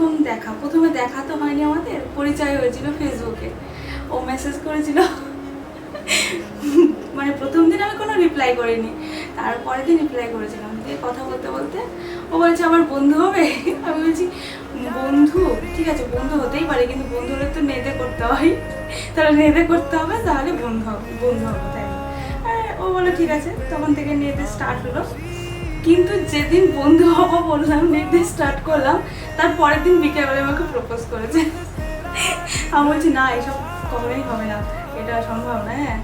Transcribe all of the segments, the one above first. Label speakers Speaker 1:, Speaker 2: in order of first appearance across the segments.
Speaker 1: প্রথম দেখা। প্রথমে দেখা তো হয়নি আমাদের, পরিচয় হয়েছিল ফেসবুকে। ও মেসেজ করেছিল। মানে প্রথম দিন আমি কোনো রিপ্লাই করিনি। তারপরের দিন রিপ্লাই করেছিলাম। দিয়ে কথা বলতে বলতে ও বলছে, আমার বন্ধু হবে? আমি বলছি, বন্ধু? ঠিক আছে, বন্ধু হতেই পারে, কিন্তু বন্ধু হলে তো নেদে করতে হয়। তাহলে নেদে করতে হবে, তাহলে বন্ধু হবে বন্ধু হবে, তাই ও বলে ঠিক আছে। তখন থেকে নেদে স্টার্ট হলো। কিন্তু যেদিন বন্ধু হব বললাম নেটে স্টার্ট করলাম তার পরের দিন বিকেলবেলা আমাকে প্রপোজ করেছে। আমি বলছি না এসব কখনোই হবে না। এটা সম্ভব না হ্যাঁ?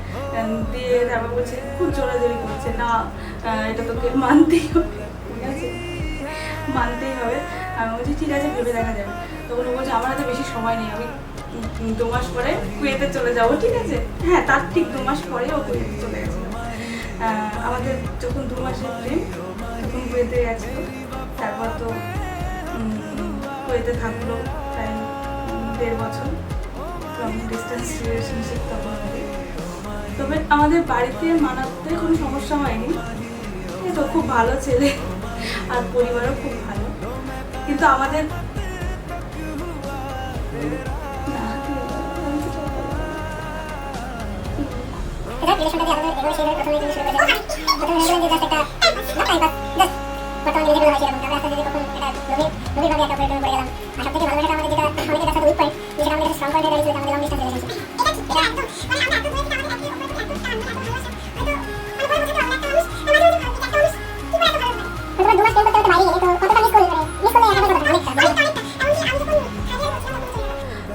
Speaker 1: দিয়ে তারপর বলছে খুব জোরাজোরি করছে। না এটা তোকে মানতেই হবে। ঠিক আছে? মানতেই হবে। আমি বলছি ঠিক আছে ভেবে দেখা যাবে তখন ও বলছে আমার হাতে বেশি সময় নেই। আমি দু মাস পরে কুয়েতে চলে যাব ঠিক আছে? হ্যাঁ তার ঠিক দু মাস পরে ও কুয়েতে চলে আহ, আমাদের যখন দু মাসের প্রেম তখন কুয়েতে গেছিল, তারপর তো কুয়েতে থাকল প্রায় দেড় বছর লং ডিস্টেন্স রিলেশনশিপ তখন তবে আমাদের বাড়িতে মানাতে কোনো সমস্যা হয়নি। তো খুব ভালো ছেলে, আর পরিবারও খুব ভালো। কিন্তু আমাদের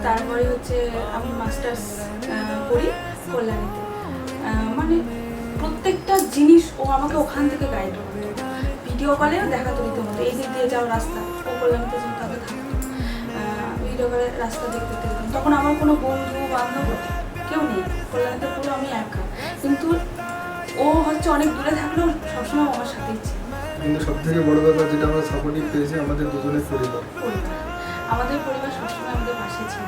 Speaker 2: তারপরে
Speaker 1: হচ্ছে আমি মাস্টার্স করি কল্যাণীতে। মানে প্রত্যেকটা জিনিস ও আমাকে ওখান থেকে গাইড করতো ভিডিও কলেও দেখা তো রীতিমতো এই দিক দিয়ে যাও রাস্তা ও কল্যাণীতে যেহেতু আগে থাকতো ভিডিও কলে রাস্তা দেখতে দেখতাম তখন আমার কোনো বন্ধু বান্ধব কেউ নেই। কল্যাণীতে পুরো আমি একা। কিন্তু ও হচ্ছে অনেক দূরে থাকলেও সবসময় আমার সাথেই ছিল।
Speaker 3: কিন্তু সব থেকে বড় ব্যাপার যেটা আমরা সাপোর্টিভ পেয়েছি আমাদের দুজনের পরিবার।
Speaker 1: আমাদের পরিবার সবসময় আমাদের পাশে ছিল।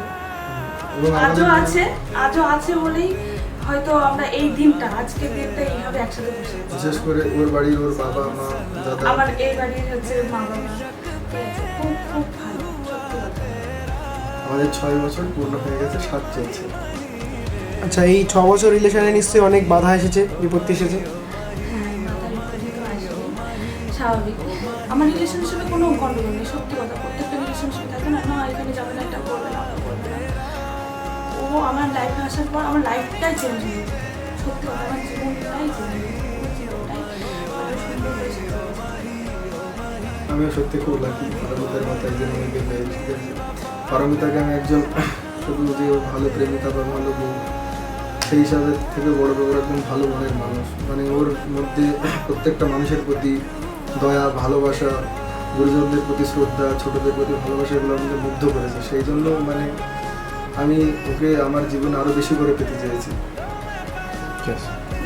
Speaker 1: আজও আছে আজও আছে বলেই হয়তো আমরা এই দিনটা আজকের দিনটা এইভাবে একসাথে বসে
Speaker 3: বিশেষ করে ওর বাড়ি ওর বাবা মা দাদা।
Speaker 1: আমার এই বাড়ির হচ্ছে মা বাবা। খুব খুব ভালো
Speaker 3: আমাদের ছয় বছর পূর্ণ হয়ে গেছে সাত চলছে।
Speaker 4: আচ্ছা এই ছ বছর রিলেশনে নিশ্চয়ই অনেক বাধা এসেছে বিপত্তি এসেছে?
Speaker 1: হ্যাঁ। স্বাভাবিক। আমার রিলেশনশিপে কোনো গন্ডগোল নেই সত্যি কথা। প্রত্যেকটা রিলেশনশিপ থাকে না না এখানে যাবে না এটা করবে আমার লাইফে আসার পর আমার লাইফটাই চেঞ্জ হয়ে গেছে। সত্যি আমার জীবনটাই চেঞ্জ হয়ে।
Speaker 3: আমিও সত্যি খুব লাকি পারমিতার মতো একজন মেয়েকে পেয়ে ঠিক আছে পারমিতাকে আমি একজন শুধু যে ভালো প্রেমিকা বা ভালো বউ, সেই হিসাবে থেকে বড় বড় একদম ভালো মনের মানুষ। মানে ওর মধ্যে প্রত্যেকটা মানুষের প্রতি দয়া, ভালোবাসা, গুরুজনদের প্রতি শ্রদ্ধা, ছোটদের প্রতি ভালোবাসা এগুলো আমাকে মুগ্ধ করেছে। সেই জন্য মানে আমি ওকে আমার জীবনে আরও বেশি করে পেতে চেয়েছি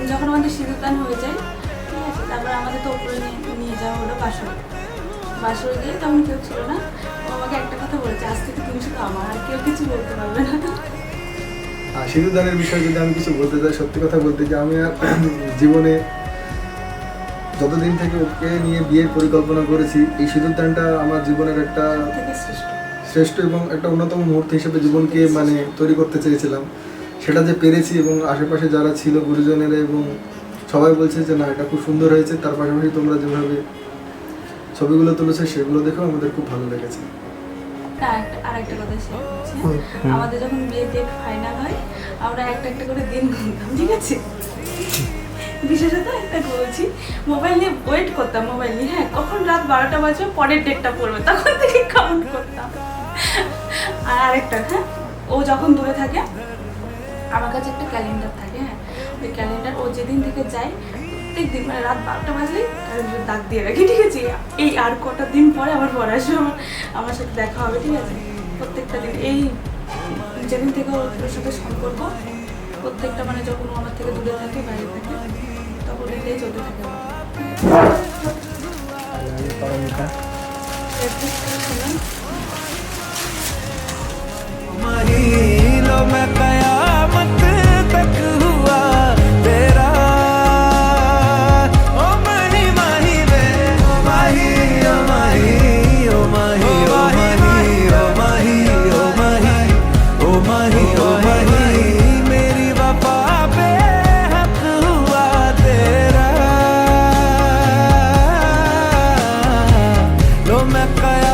Speaker 1: যখন আমাদের সিঁদুরদান হয়ে যায় ঠিক আছে তারপর আমাদের তো উপরে নিয়ে নিয়ে যাওয়া হলো বাসর। বাসরে গিয়ে তখন কেউ ছিল না ও আমাকে একটা কথা বলেছে আজ থেকে তুমি শুধু আমার আর কেউ কিছু বলতে পারবে না।
Speaker 3: আর সিঁদুরদানের বিষয়ে যদি আমি কিছু বলতে চাই সত্যি কথা বলতে যে আমি আর জীবনে যতদিন থেকে ওকে নিয়ে বিয়ের পরিকল্পনা করেছি এই সিঁদুরদানটা আমার জীবনের একটা
Speaker 1: শ্রেষ্ঠ
Speaker 3: এবং একটা অন্যতম মুহূর্ত হিসেবে জীবনকে মানে তৈরি করতে চেয়েছিলাম। সেটা যে পেরেছি এবং আশেপাশে যারা ছিল গুরুজনেরা এবং সবাই বলছে যে, না, এটা খুব সুন্দর হয়েছে। তার পাশাপাশি তোমরা যেভাবে ছবিগুলো তুলেছে, সেগুলো দেখেও আমাদের খুব ভালো লেগেছে।
Speaker 1: কথা আমাদের যখন বিয়ে ডেট ফাইনাল হয়, আমরা একটা একটা করে দিন গুনতাম ঠিক আছে? বিশেষত একটা বলছি মোবাইল নিয়ে ওয়েট করতাম মোবাইল নিয়ে। হ্যাঁ কখন রাত বারোটা বাজবে, পরের ডেটটা পড়বে, তখন থেকে করতাম আর আরেকটা হ্যাঁ? ও যখন দূরে থাকে আমার কাছে একটা ক্যালেন্ডার থাকে হ্যাঁ? ওই ক্যালেন্ডার ও যেদিন থেকে যায় প্রত্যেক দিন মানে রাত বারোটা বাজলেই ক্যালেন্ডার দাগ দিয়ে রাখি ঠিক আছে? এই আর কটা দিন পরে আবার পরে আসবে আমার আমার সাথে দেখা হবে ঠিক আছে? প্রত্যেকটা দিন এই যেদিন থেকে ওর সাথে সম্পর্ক প্রত্যেকটা মানে যখন ও আমার থেকে দূরে থাকে বাইরে থাকে তখন এটাই চলতে থাকে শুনুন
Speaker 5: लो मैं तक हुआ तेरा। माही ओ मेरी हक हुआ तेरा। मैं कया